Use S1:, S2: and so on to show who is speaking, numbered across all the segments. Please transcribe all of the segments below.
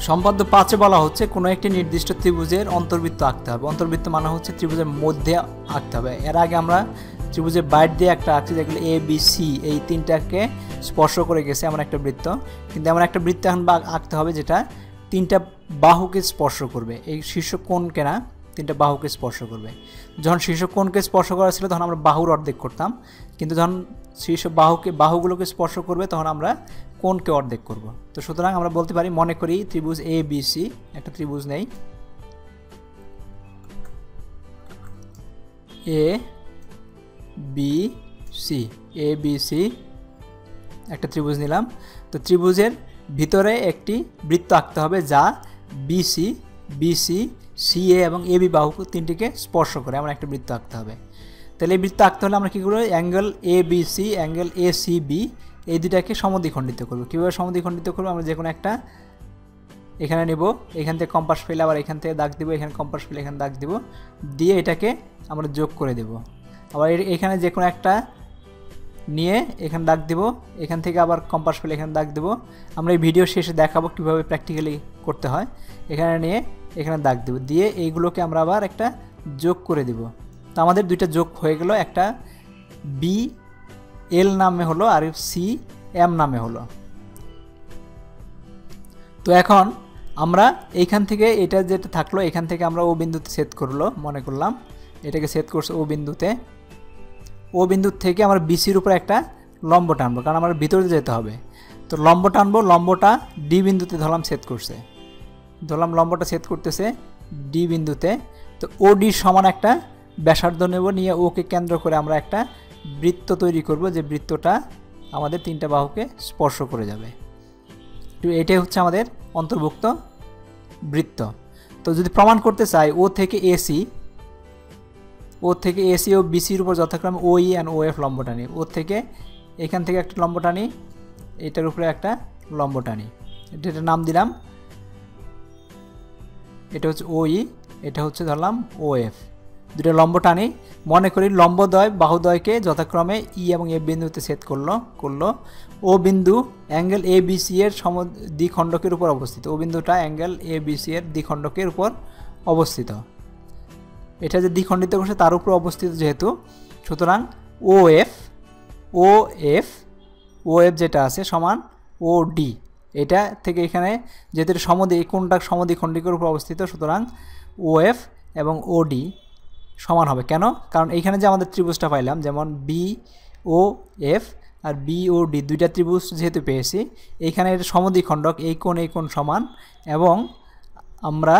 S1: সম্পাদ্য পাঁচে বলা হচ্ছে, কোনো একটি নির্দিষ্ট ত্রিভুজের অন্তর্বৃত্ত আঁকতে হবে। অন্তর্বৃত্ত মানে হচ্ছে ত্রিভুজের মধ্যে আঁকতে হবে। এর আগে আমরা ত্রিভুজের বাইর দিয়ে একটা আঁকছি, যেগুলো এ বি সি এই তিনটাকে স্পর্শ করে গেছে এমন একটা বৃত্ত। কিন্তু এমন একটা বৃত্ত এখন আঁকতে হবে যেটা তিনটা বাহুকে স্পর্শ করবে। এই শীর্ষ কোণকে না, তিনটা বাহুকে স্পর্শ করবে। যখন শীর্ষ কোণকে স্পর্শ করা ছিল, তখন আমরা বাহুর অর্ধেক করতাম। কিন্তু যখন শীর্ষ বাহুকে, বাহুগুলোকে স্পর্শ করবে, তখন আমরা কোণকে অর্ধেক করব? তো সুতরাং আমরা বলতে পারি, মনে করি ত্রিভুজ এ বি সি একটা ত্রিভুজ নেই। A B C A B C একটা ত্রিভুজ নিলাম। তো ত্রিভুজের ভিতরে একটি বৃত্ত আঁকতে হবে যা B B C B C C A এবং এ বি বাহু তিনটিকে স্পর্শ করে, এমন একটা বৃত্ত আঁকতে হবে। তাহলে এই বৃত্ত আঁকতে হলে আমরা কী করব? Angle A B C angle A C B এই দুটাকে সমদ্বিখণ্ডিত করব। কীভাবে সমদ্বিখণ্ডিত করব? আমরা যে কোনো একটা এখানে নেব, এখান থেকে কম্পাস ফেলে আবার এখান থেকে দাগ দিব, এখানে কম্পাস ফেলে এখানে দাগ দিব। দিয়ে এটাকে আমরা যোগ করে দেব। আবার এখানে যে কোনো একটা নিয়ে এখানে দাগ দেব, এখান থেকে আবার কম্পাস ফেলে এখানে দাগ দেব। আমরা এই ভিডিও শেষে দেখাবো কীভাবে প্র্যাকটিক্যালি করতে হয়। এখানে নিয়ে এখানে দাগ দেব। দিয়ে এইগুলোকে আমরা আবার একটা যোগ করে দেব। তো আমাদের দুইটা যোগ হয়ে গেল, একটা বি এল নামে হলো আর সি এম নামে হলো। তো এখন আমরা এইখান থেকে এটা যেটা থাকল, এখান থেকে আমরা ও বিন্দুতে সেট করল, মনে করলাম। এটাকে সেট করছে ও বিন্দুতে। ও বিন্দু থেকে আমরা বিসির উপর একটা লম্ব টানবো, কারণ আমার ভিতরে যেতে হবে। তো লম্ব টানবো, লম্বটা ডি বিন্দুতে ধরলাম সেট করছে। ধরলাম লম্বটা সেট করতেছে ডি বিন্দুতে। তো ও ডির সমান একটা ব্যাসার্ধ নেব, নিয়ে ওকে কেন্দ্র করে আমরা একটা বৃত্ত তৈরি করব যে বৃত্তটা আমাদের তিনটা বাহুকে স্পর্শ করে যাবে। তো এটাই হচ্ছে আমাদের অন্তর্ভুক্ত বৃত্ত। তো যদি প্রমাণ করতে চাই ও থেকে এসি ও থেকে এসি ও বিসির উপর যথাক্রমে O E and O F লম্ব টানি ও থেকে এখান থেকে একটা লম্ব টানি এটার উপরে একটা লম্ব টানি এটা নাম দিলাম, এটা হচ্ছে ও ই এটা হচ্ছে ধরলাম ও এফ দুটো লম্ব টানি। মনে করি লম্বদ্বয় বাহুদ্বয়কে যথাক্রমে ই এবং এ বিন্দুতে সেট করল করল। ও বিন্দু অ্যাঙ্গেল এ বি সি এর সম দ্বিখণ্ডকের উপর অবস্থিত। ও বিন্দুটা অ্যাঙ্গেল এ বি সি এর দ্বিখণ্ডকের উপর অবস্থিত। এটা যে দ্বিখণ্ডিত করছে তার উপর অবস্থিত যেহেতু। সুতরাং O F O F O F যেটা আছে সমান ও ডি। এটা থেকে এখানে যেহেতু সমদ্বি কোনটা সমদ্বিখণ্ডিকের উপর অবস্থিত, সুতরাং ও এফ এবং ও ডি। সমান হবে। কেন? কারণ এইখানে যে আমাদের ত্রিভুজটা পাইলাম, যেমন বি ও এফ আর বি ও ডি দুইটা ত্রিভুজ যেহেতু পেয়েছি, এইখানে এটা সমদ্বিখণ্ডক, এই কোণ এই কোণ সমান এবং আমরা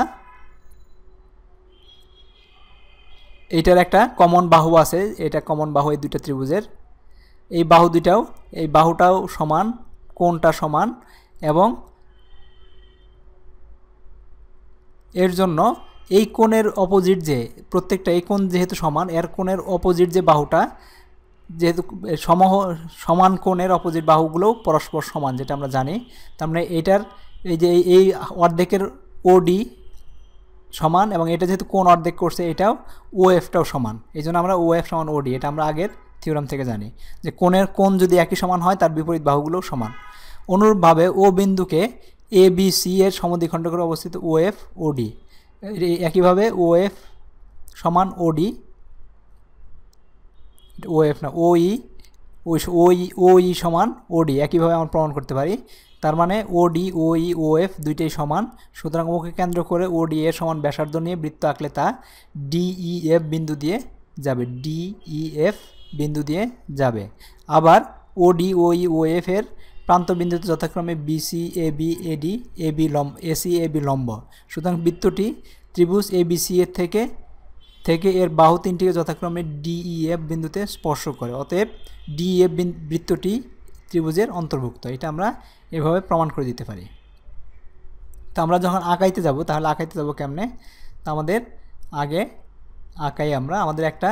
S1: এইটার একটা কমন বাহু আছে, এটা কমন বাহু এই দুইটা ত্রিভুজের। এই বাহু দুইটাও, এই বাহুটাও সমান, কোণটা সমান এবং এর জন্য এই কোণের অপোজিট যে, প্রত্যেকটা এই কোণ যেহেতু সমান, এর কোণের অপোজিট যে বাহুটা, যেহেতু সমহ, সমান কোণের অপোজিট বাহুগুলোও পরস্পর সমান, যেটা আমরা জানি। তার মানে এটার, এই যে এই অর্ধেকের ওডি সমান এবং এটা যেহেতু কোন অর্ধেক করছে, এটাও ও এফটাও সমান। এই জন্য আমরা ও এফ সমান ওডি এটা আমরা আগের থিওরাম থেকে জানি। যে কোণের কোণ যদি একই সমান হয়, তার বিপরীত বাহুগুলোও সমান। অনুরূপভাবে ও বিন্দুকে এ বি সি এর সমদ্বিখণ্ডকের অবস্থিত ও এফ ওডি একইভাবে ও এফ সমান ওডি ও এফ না ওই ও ই সমান ওডি একইভাবে আমরা প্রমাণ করতে পারি। তার মানে ও ডি ও ই ও এফ দুইটাই সমান। সুতরাং ওকে কেন্দ্র করে ও ডি এর সমান ব্যাসার্ধ নিয়ে বৃত্ত আঁকলে তা ডিই এফ বিন্দু দিয়ে যাবে ডিই এফ বিন্দু দিয়ে যাবে। আবার ও ডি ও ই এর প্রান্ত বিন্দুতে যথাক্রমে B C A B A D A B লম্ব এসি এ বি লম্ব। সুতরাং বৃত্তটি ত্রিভুজ এ বি সি এর থেকে থেকে এর বাহু তিনটিকে যথাক্রমে ডিইএফ বিন্দুতে স্পর্শ করে। অতএব ডিইএফ বৃত্তটি ত্রিভুজের অন্তর্ভুক্ত। এটা আমরা এভাবে প্রমাণ করে দিতে পারি। তো আমরা যখন আঁকাইতে যাব, তাহলে আঁকাইতে যাব কেমনে? তা আমাদের আগে আঁকাই আমরা, আমাদের একটা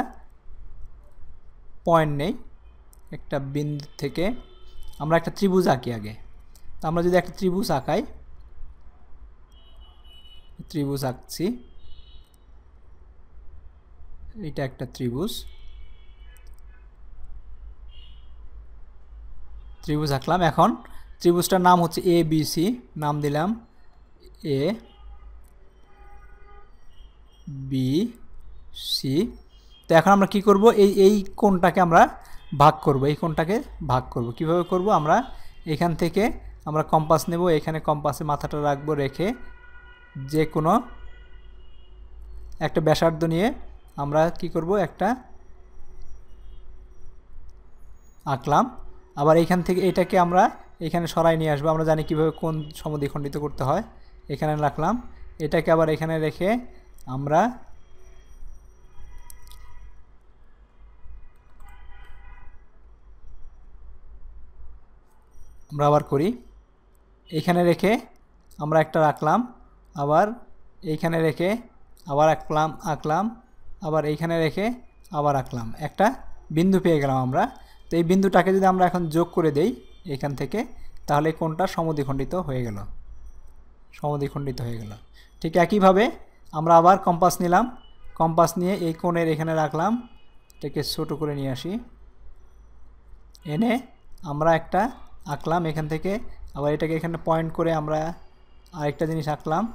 S1: পয়েন্ট নেই। একটা বিন্দু থেকে আমরা একটা ত্রিভুজ আঁকি আগে। তো আমরা যদি একটা ত্রিভুজ আঁকাই, ত্রিভুজ আঁকছি, এটা একটা ত্রিভুজ। ত্রিভুজ আঁকলাম, এখন ত্রিভুজটার নাম হচ্ছে এ বি সি নাম দিলাম এ বি সি তো এখন আমরা কি করব? এই এই কোণটাকে আমরা ভাগ করব, এই কোণটাকে ভাগ করব। কীভাবে করব? আমরা এখান থেকে আমরা কম্পাস নেব, এখানে কম্পাসে মাথাটা রাখব, রেখে যে কোনো একটা ব্যাসার্ধ নিয়ে আমরা কি করব? একটা আঁকলাম। আবার এইখান থেকে এটাকে আমরা এখানে সরাই নিয়ে আসব। আমরা জানি কীভাবে কোন সমদ্বিখণ্ডিত করতে হয়। এখানে রাখলাম। এটাকে আবার এখানে রেখে আমরা আমরা আবার করি। এইখানে রেখে আমরা একটা রাখলাম আবার এইখানে রেখে আবার আঁকলাম আঁকলাম, আবার এইখানে রেখে আবার আঁকলাম। একটা বিন্দু পেয়ে গেলাম আমরা। তো এই বিন্দুটাকে যদি আমরা এখন যোগ করে দেই এখান থেকে, তাহলে কোনটা সমদ্বিখণ্ডিত হয়ে গেল? সমদ্বিখণ্ডিত হয়ে গেল। ঠিক একইভাবে আমরা আবার কম্পাস নিলাম। কম্পাস নিয়ে এই কোণের এখানে রাখলাম। এটাকে ছোটো করে নিয়ে আসি। এনে আমরা একটা আঁকলাম এখান থেকে। আবার এটাকে এখানে পয়েন্ট করে আমরা আরেকটা জিনিস আঁকলাম।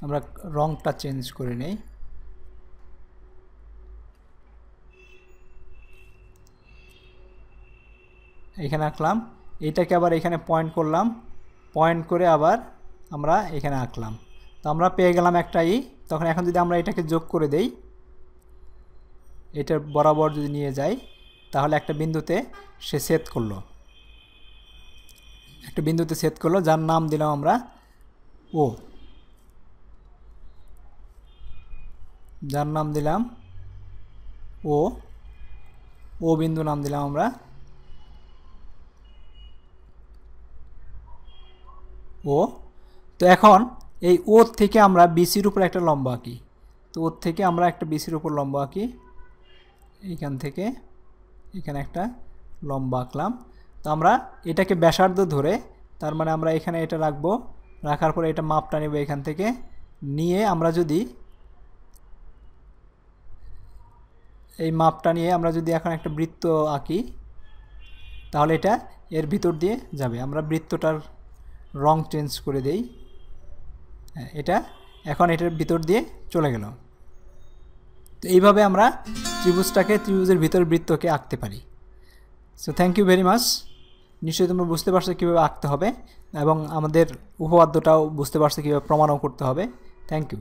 S1: আমরা রংটা চেঞ্জ করে নেই। এখানে আঁকলাম। এইটাকে আবার এখানে পয়েন্ট করলাম। পয়েন্ট করে আবার আমরা এখানে আঁকলাম। তো আমরা পেয়ে গেলাম একটা ই। তখন এখন যদি আমরা এটাকে যোগ করে দেই এটার বরাবর যদি নিয়ে যাই তাহলে একটা বিন্দুতে সে সেট করল। একটা বিন্দুতে সেট করল, যার নাম দিলাম আমরা ও যার নাম দিলাম ও ও বিন্দু নাম দিলাম আমরা ও তো এখন এই ও থেকে আমরা বিসির উপর একটা লম্বা আঁকি। তো ওর থেকে আমরা একটা বিসির উপর লম্বা আঁকি। এইখান থেকে এখানে একটা লম্বা আঁকলাম। তো আমরা এটাকে ব্যাসার্ধ ধরে, তার মানে আমরা এখানে এটা রাখব। রাখার পরে এটা মাপটা নেব এখান থেকে। নিয়ে আমরা যদি এই মাপটা নিয়ে আমরা যদি এখন একটা বৃত্ত আঁকি, তাহলে এটা এর ভিতর দিয়ে যাবে। আমরা বৃত্তটার রং চেঞ্জ করে দেই। হ্যাঁ এটা এখন এটার ভিতর দিয়ে চলে গেল। তো এইভাবে আমরা ত্রিভুজটাকে ত্রিভুজের ভিতর বৃত্তকে আঁকতে পারি। So thank you very much নিশ্চয়ই তোমরা বুঝতে পারছ কীভাবে আঁকতে হবে এবং আমাদের উপপাদ্যটাও বুঝতে পারছ কীভাবে প্রমাণও করতে হবে। Thank you